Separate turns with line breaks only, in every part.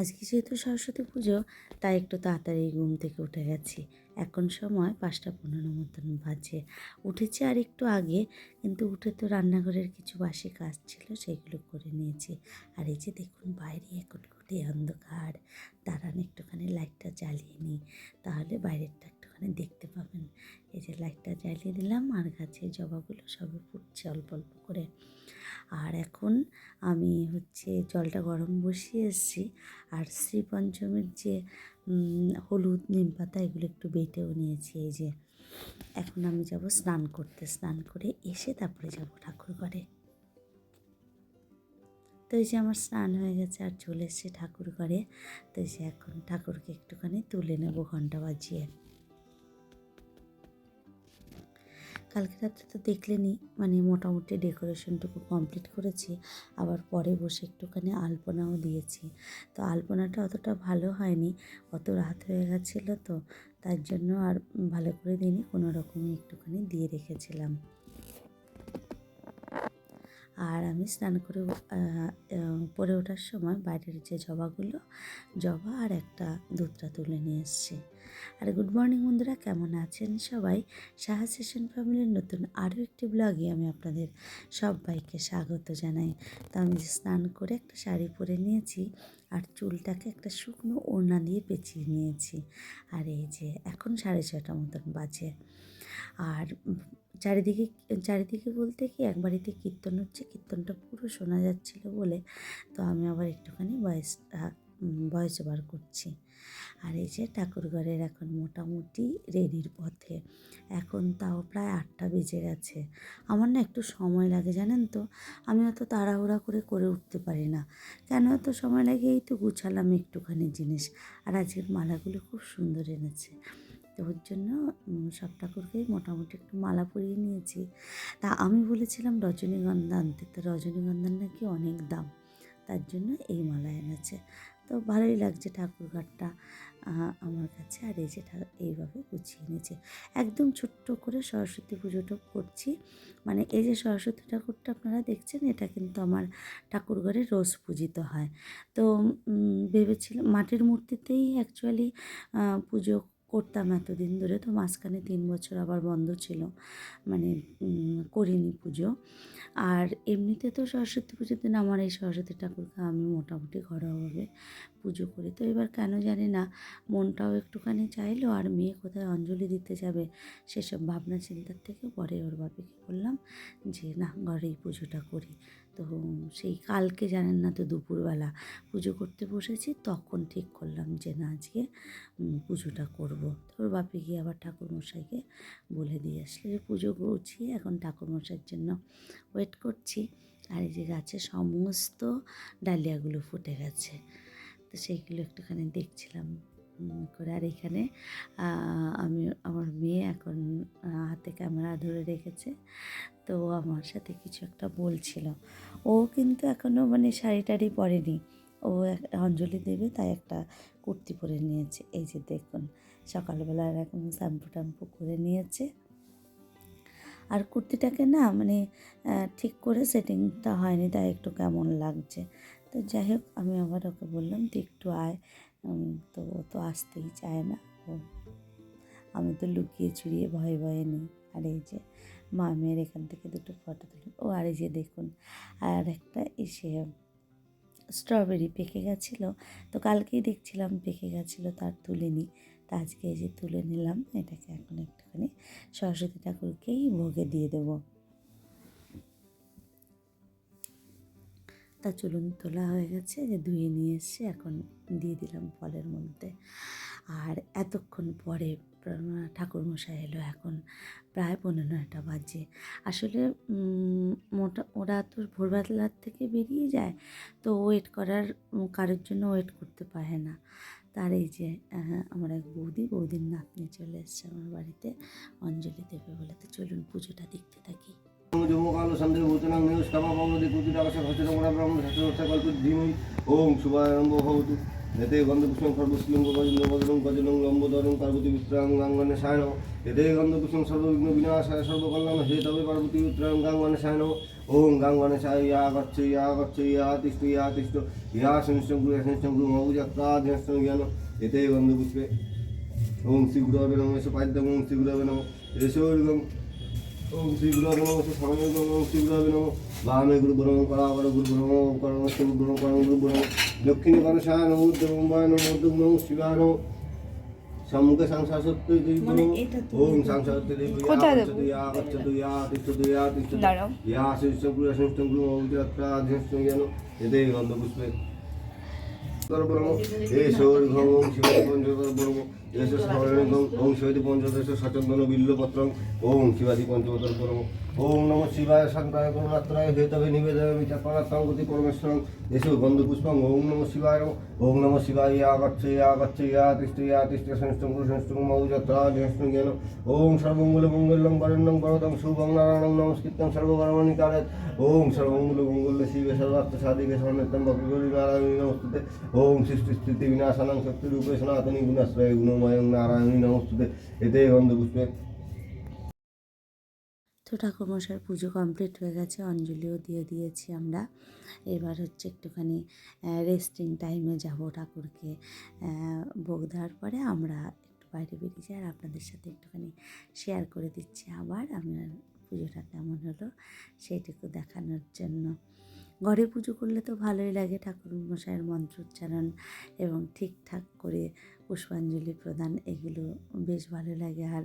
আজকে যেহেতু সরস্বতী পুজো তাই একটু তাড়াতাড়ি ঘুম থেকে উঠে গেছি। এখন সময় পাঁচটা পনেরো মতন বাজে। উঠেছি আর একটু আগে, কিন্তু উঠে তো রান্নাঘরের কিছু বাসি কাজ ছিল, সেগুলো করে নিয়েছি। আর এই যে দেখুন, বাইরে এখন ঘুটে অন্ধকার। দাঁড়ান, একটুখানি লাইটটা জ্বালিয়ে নিই। তাহলে বাইরেরটা একটুখানি দেখতে পাবেন। এই যে লাইটটা জ্বালিয়ে দিলাম, আর গাছের জবাগুলো সবে ফুটছে অল্প অল্প করে। আর এখন আমি হচ্ছে জলটা গরম বসিয়ে এসেছি। আর শ্রী পঞ্চমীর যে হলুদ, নিম পাতা এগুলো একটু বেটেও নিয়েছি, এই যে এখন আমি যাব স্নান করতে। স্নান করে এসে তারপরে যাব ঠাকুর ঘরে। তো এই যে আমার স্নান হয়ে গেছে আর চলে এসছে ঠাকুর ঘরে। তো এই যে এখন ঠাকুরকে একটুখানি তুলে নেব ঘণ্টা বাজিয়ে। কালকে রাত্রে তো দেখলেনি মানে মোটামুটি ডেকোরেশনটুকু কমপ্লিট করেছি, আবার পরে বসে একটুখানি আলপনাও দিয়েছি। তো আলপনাটা অতটা ভালো হয়নি, অত রাত হয়ে গেছিল তো, তার জন্য আর ভালো করে দিইনি, কোনো রকমই একটুখানি দিয়ে রেখেছিলাম। আর আমি স্নান করে পরে ওঠার সময় বাইরের যে জবাগুলো, জবা আর একটা দুধটা তুলে নিয়ে এসছি। আর গুড মর্নিং বন্ধুরা, কেমন আছেন সবাই? সাহা সেশন ফ্যামিলির নতুন আরও একটি ব্লগে আমি আপনাদের সবাইকে স্বাগত জানাই। তো আমি স্নান করে একটা শাড়ি পরে নিয়েছি আর চুলটাকে একটা শুকনো ওড়না দিয়ে পেঁচিয়ে নিয়েছি। আর এই যে এখন সাড়ে ছটা মতন বাজে। আর চারিদিকে চারিদিকে বলতে কি এক বাড়িতে কীর্তন হচ্ছে, কীর্তনটা পুরো শোনা যাচ্ছিল বলে, তো আমি আবার একটুখানি ভয়েসটা ভয়েস ওভার করছি। আর এই যে ঠাকুরঘরের এখন মোটামুটি রেডির পথে। এখন তাও প্রায় আটটা বেজে গেছে। আমার না একটু সময় লাগে, জানেন তো? আমি অত তাড়াহুড়া করে করে উঠতে পারি না। কেন এত সময় লাগে? এই তো গুছালাম একটুখানি জিনিস। আর আজকের মালাগুলো খুব সুন্দর এনেছে। তো ওর জন্য সব ঠাকুরকেই মোটামুটি একটু মালা পরিয়ে নিয়েছি। তা আমি বলেছিলাম রজনীগন্ধা আনতে। তো রজনীগন্ধার নাকি অনেক দাম। তার জন্য এই মালা এনেছে। তো ভালোই লাগছে ঠাকুরঘাটটা আমার কাছে। আর এই যে এইভাবে গুছিয়ে নিয়েছে একদম ছোট্ট করে সরস্বতী পুজোটা করছি। মানে এই যে সরস্বতী ঠাকুরটা আপনারা দেখছেন, এটা কিন্তু আমার ঠাকুরঘরে রোজ পূজিত হয়। তো ভেবেছিলাম মাটির মূর্তিতেই অ্যাকচুয়ালি পুজো করতাম এতদিন ধরে। তো মাঝখানে তিন বছর আবার বন্ধ ছিল মানে করিনি পুজো। আর এমনিতে তো সরস্বতী পুজোর দিন আমার এই সরস্বতী ঠাকুরকে আমি মোটামুটি ঘরোয়াভাবে পুজো করি। তো এবার কেন জানি না, মনটাও একটুখানি চাইলো, আর মেয়ে কোথায় অঞ্জলি দিতে যাবে সেসব ভাবনা চিন্তার থেকে পরে ওর বাপিকে বললাম যে, না, ঘরেই পুজোটা করি। তো সেই কালকে জানেন না তো দুপুরবেলা পুজো করতে বসেছি, তখন ঠিক করলাম যে না আজকে পুজোটা করব। তো ওর বাপি গিয়ে আবার ঠাকুরমশাইকে বলে দিয়ে আসলে পুজো গুছিয়ে এখন ঠাকুরমশাইয়ের জন্য ওয়েট করছি। আর এই যে গাছে সমস্ত ডালিয়াগুলো ফুটে গেছে, তো সেইগুলো একটুখানি দেখছিলাম। করে। আর এখানে আমি, আমার মেয়ে এখন হাতে ক্যামেরা ধরে রেখেছে। তো আমার সাথে কিছু একটা বলছিল। ও কিন্তু এখনও মানে শাড়ি টাড়ি পরেনি। ও অঞ্জলি দেবে, তাই একটা কুর্তি পরে নিয়েছে। এই যে দেখুন, সকালবেলা এরকম শ্যাম্পু ট্যাম্পু করে নিয়েছে। আর কুর্তিটাকে না মানে ঠিক করে সেটিংটা হয়নি, তাই একটু কেমন লাগছে। তো যাই হোক, আমি আবার ওকে বললাম তুই একটু আয়। তো ও তো আসতেই চায় না। ও, আমি তো লুকিয়ে চুরিয়ে ভয়ে ভয়ে নিই। আর এই যে মা মেয়ের এখান থেকে দুটো ফটো তুলি ও, আর এই যে দেখুন, আর একটা এসে স্ট্রবেরি পেকে গেছিল। তো কালকেই দেখছিলাম পেকে গেছিল, তার তুলিনি। তা আজকে এই যে তুলে নিলাম, এটাকে এখন একটুখানি সরস্বতী ঠাকুরকেই ভোগে দিয়ে দেবো। তা চুলুন তোলা হয়ে গেছে, যে ধুয়ে নিয়ে এসে এখন দিয়ে দিলাম ফলের মধ্যে। আর এতক্ষণ পরে ঠাকুরমশাই এলো এখন প্রায় পনেরো নয়টা বাজে। আসলে মোটা, ওরা তো ভোরবেলার থেকে বেরিয়ে যায়, তো ওয়েট করার কারোর জন্য ওয়েট করতে পারে না। তার এই যে আমার এক বৌদি, বৌদির নাতনি চলে এসছে আমার বাড়িতে, অঞ্জলি দেবে বলে। তো চলুন পুজোটা দেখতে থাকি।
জমকালো সন্দেহ ভূতনাং নিউজ কামা ভবতি কুতুটাকাশ ভচনমরা ব্রহ্ম শাস্ত্রকল্প ধীমহি ওম শুভারম্ভ ভবতু এতে গন্ধপুষ্পং সর্বশিলং গজলং গজলং গজলং লম্বোদরং পার্বতী পুত্রাং গাঙ্গনে সায়ন এতে গন্ধপুষ্পং সর্ববিঘ্ন বিনাশায় সর্বকল্যাণ হে তবে পার্বতী পুত্রাং গাঙ্গনে সায়ন ওম গাঙ্গনে সায় ইয়া গচ্ছ ইয়া গচ্ছ ইয়া তিষ্ঠ ইয়া তিষ্ঠ ইয়া সংস্থং গুরু সংস্থং গুরু মৌযাত্রা ধ্যানস্থং জ্ঞান এতে গন্ধপুষ্পে ওম শ্রী গুরবে নম এসো পাদ্যম ওম শ্রী গুরবে নম এসো দক্ষিণে সম্মুখে সংসার সত্য
মানে
ওম সংসার সত্য? ইয়া গচ্ছতু ইয়া তিষ্ঠতু ইয়া তিষ্ঠতু ইয়া গুরু জ্ঞান এতে গন্ধপুষ্পে ব্রহ্ম এস শিবায় এসো ওম শিবাদি পঞ্চদশ সচন্দন বিল্লপত্রং ওম শিবাদি পঞ্চকর ব্রহ্ম ওম নম শিবায়, শান্তায় করুণাত্রায় হেতবে নিবেদয়ামি চক্রাত্মাং গতি পরমেশ্বরং এসো গন্ধপুষ্পং ওম নম শিবায়, ওম নম শিবায়, ইয়া গচ্ছ ইয়া গচ্ছ ইয়া তিষ্ঠ ইয়া তিষ্ঠ সংস্থং গুরু সংস্থং মৌযাত্রা ধ্যানস্থং জ্ঞান। ওম সর্বমঙ্গল মঙ্গলং বরণং বরদং শুভং, নারায়ণং, নমস্কৃত্যং, সর্বকর্মণি কালে ওম সর্বমঙ্গল মঙ্গল শিবে সর্বাত্ম সাধিকে স্বর্ণিতম ভগবী নারায়ণী নমস্তুতে। ওম সৃষ্টি স্থিতি বিনাশানাং শক্তি রূপে সনাতনী গুণাশ্রয় গুণময়ং নারায়ণী নমস্তুতে। এতে গন্ধপুষ্পে
তো ঠাকুরমশার পুজো কমপ্লিট হয়ে গেছে, অঞ্জলিও দিয়ে দিয়েছি আমরা। এবার হচ্ছে একটুখানি রেস্টিং টাইমে যাব ঠাকুরকে ভোগ দেওয়ার পরে আমরা একটু বাইরে বেরিয়েছি আর আপনাদের সাথে একটুখানি শেয়ার করে দিচ্ছি আবার। আপনার পুজোটা কেমন হলো সেইটুকু দেখানোর জন্য। ঘরে পুজো করলে তো ভালোই লাগে ঠাকুর মশাইয়ের মন্ত্র উচ্চারণ এবং ঠিকঠাক করে পুষ্পাঞ্জলি প্রদান, এগুলো বেশ ভালো লাগে। আর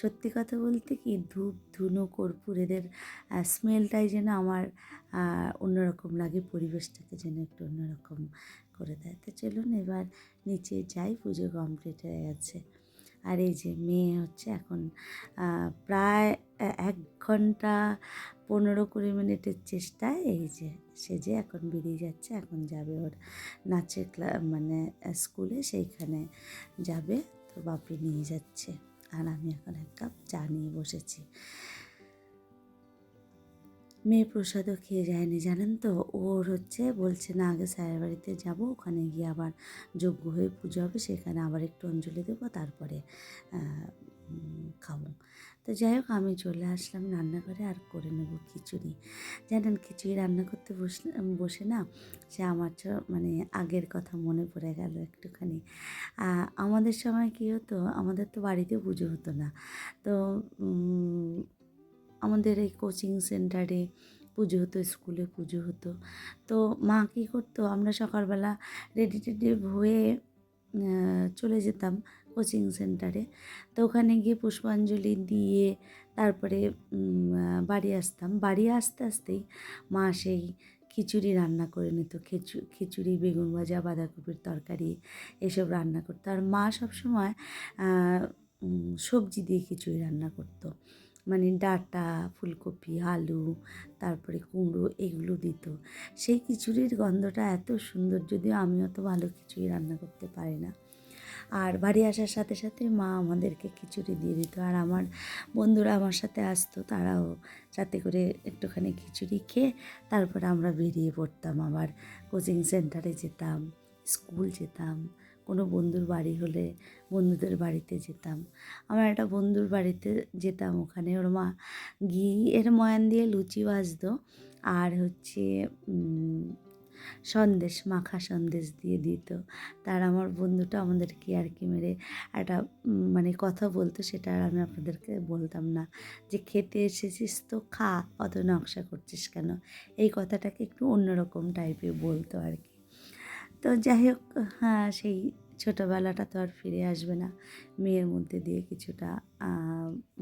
সত্যি কথা বলতে কি, ধূপ, ধুনো কর্পূর এদের স্মেলটাই যেন আমার অন্যরকম লাগে, পরিবেশটাকে যেন একটু অন্যরকম করে দেয়। তো চলুন এবার নিচে যাই, পুজো কমপ্লিট হয়ে গেছে। আর এই যে মেয়ে হচ্ছে এখন প্রায় এক ঘণ্টা পনেরো কুড়ি মিনিটের চেষ্টায় এই যে সে যে এখন বেরিয়ে যাচ্ছে, এখন যাবে ওর নাচের ক্লা মানে স্কুলে সেইখানে যাবে। তো বাপি নিয়ে যাচ্ছে। আর আমি এখন এক কাপ চা নিয়ে বসেছি। মেয়ে প্রসাদও খেয়ে যায়নি, জানেন তো? ওর হচ্ছে, বলছে, না, আগে স্যারের বাড়িতে যাব, ওখানে গিয়ে আবার যোগ্য হয়ে পুজো হবে, সেখানে আবার একটু অঞ্জলি দেবো, তারপরে খাব। তো যাই হোক, আমি চলে আসলাম রান্নাঘরে আর করে নেব খিচুড়ি। জানেন খিচুড়ি রান্না করতে বসলে বসে না সে আমার মানে আগের কথা মনে পড়ে গেল একটুখানি। আমাদের সময় কী হতো, আমাদের তো বাড়িতে পুজো হতো না। তো আমাদের এই কোচিং সেন্টারে পুজো হতো, স্কুলে পুজো হতো। তো মা কী করতো, আমরা সকালবেলা রেডি টেডি হয়ে চলে যেতাম কোচিং সেন্টারে। তো ওখানে গিয়ে পুষ্পাঞ্জলি দিয়ে তারপরে বাড়ি আসতাম। বাড়ি আসতে আসতেই মা সেই খিচুড়ি রান্না করে নিত। খিচু, খিচুড়ি, বেগুন ভাজা, বাঁধাকপির তরকারি এসব রান্না করতো। আর মা সবসময় সবজি দিয়ে খিচুড়ি রান্না করতো। মানে ডাঁটা, ফুলকপি, আলু, তারপরে কুমড়ো এগুলো দিত। সেই খিচুড়ির গন্ধটা এত সুন্দর, যদিও আমি অত ভালো খিচুড়ি রান্না করতে পারি না। আর বাড়ি আসার সাথে সাথে মা আমাদেরকে খিচুড়ি দিয়ে দিত। আর আমার বন্ধুরা আমার সাথে আসতো, তারাও সাথে করে একটুখানি খিচুড়ি খেয়ে তারপরে আমরা বেরিয়ে পড়তাম। আবার কোচিং সেন্টারে যেতাম, স্কুল যেতাম, কোনো বন্ধুর বাড়ি হলে বন্ধুদের বাড়িতে যেতাম। আমার একটা বন্ধুর বাড়িতে যেতাম ওখানে, ওর মা ঘি এর ময়ান দিয়ে লুচি ভাজতো। আর হচ্ছে সন্দেশ, মাখা সন্দেশ দিয়ে দিত। তার আমার বন্ধুটা আমাদেরকে আর কি মেরে একটা মানে কথা বলতো, সেটা আর আমি আপনাদেরকে বলতাম না। যে খেতে এসেছিস তো খা, অত নকশা করছিস কেন? এই কথাটাকে একটু অন্যরকম টাইপের বলতো আর কি। তো যাই হোক হ্যাঁ সেই ছোটোবেলাটা তো আর ফিরে আসবে না। মেয়ের মধ্যে দিয়ে কিছুটা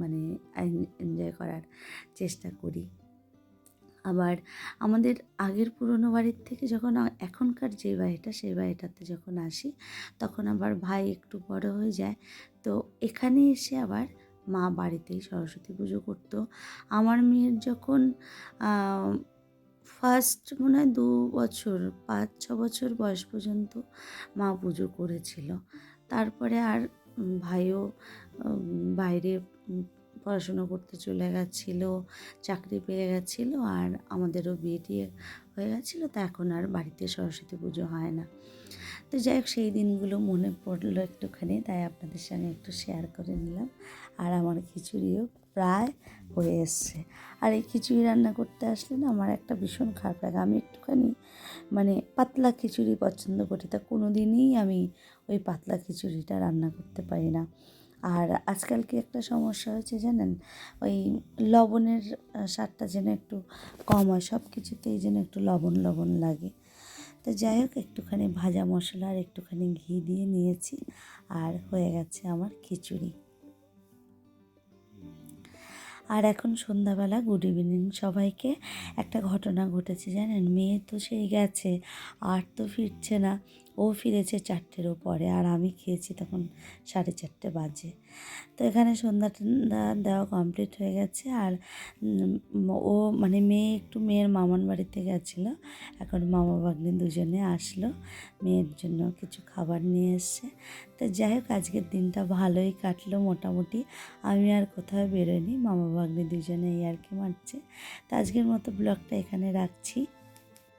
মানে এনজয় করার চেষ্টা করি। আবার আমাদের আগের পুরনো বাড়ির থেকে যখন এখনকার যে বাড়িটা সেই বাড়িটাতে যখন আসি, তখন আবার ভাই একটু বড় হয়ে যায়। তো এখানে এসে আবার মা বাড়িতেই সরস্বতী পুজো করতো। আমার মেয়ের যখন ফার্স্ট মনে হয় দু বছর, পাঁচ, ছ বছর বয়স পর্যন্ত মা পুজো করেছিল। তারপরে আর ভাইও বাইরে পড়াশুনো করতে চলে গেছিল, চাকরি পেয়ে গেছিল আর আমাদেরও বিয়ে টিয়ে হয়ে গেছিল, তা এখন আর বাড়িতে সরস্বতী পুজো হয় না। তো যাই হোক, সেই দিনগুলো মনে পড়ল একটুখানি, তাই আপনাদের সঙ্গে একটু শেয়ার করে নিলাম। আর আমার খিচুড়িও প্রায় হয়ে এসছে। আর এই খিচুড়ি রান্না করতে আসলে না আমার একটা ভীষণ খারাপ লাগে। আমি একটুখানি মানে পাতলা খিচুড়ি পছন্দ করি, তা কোনো দিনই আমি ওই পাতলা খিচুড়িটা রান্না করতে পারি না। আর আজকাল কি একটা সমস্যা হয়েছে জানেন? ওই লবণের স্বাদটা যেন একটু কম হয় সব কিছুতেই যেন একটু লবণ লবণ লাগে। তো যাই হোক, একটুখানি ভাজা মশলা আর একটুখানি ঘি দিয়ে নিয়েছি আর হয়ে গেছে আমার খিচুড়ি। আর এখন সন্ধ্যাবেলা গুড ইভিনিং সবাইকে। একটা ঘটনা ঘটেছে জানেন? মেয়ে তো সেই গেছে, আর তো ফিরছে না। ও ফিরেছে চারটেরও পরে আর আমি খেয়েছি তখন সাড়ে চারটে বাজে। তো এখানে সন্ধ্যা টন্ধ্যা দেওয়া কমপ্লিট হয়ে গেছে আর ও মানে মেয়ে একটু মেয়ের মামার বাড়িতে গেছিল। এখন মামা ভাগ্নে দুজনে আসলো, মেয়ের জন্য কিছু খাবার নিয়ে এসছে। তো যাই হোক, আজকের দিনটা ভালোই কাটলো মোটামুটি। আমি আর কোথাও বেরোইনি, মামা ভাগ্নে দুজনে এই আর কি মারছে। তো আজকের মতো ব্লগটা এখানে রাখছি।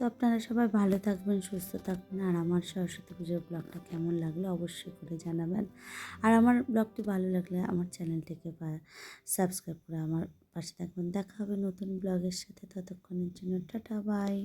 তো আপনারা সবাই ভালো থাকবেন, সুস্থ থাকবেন। আর আমার সরস্বতী পুজোর ব্লগটা কেমন লাগল অবশ্যই করে জানাবেন। আর আমার ব্লগটি ভালো লাগলে আমার চ্যানেলটিকে সাবস্ক্রাইব করে আমার পাশে থাকবেন। দেখা হবে নতুন ব্লগের সাথে ততক্ষণের জন্য। Tata, bye.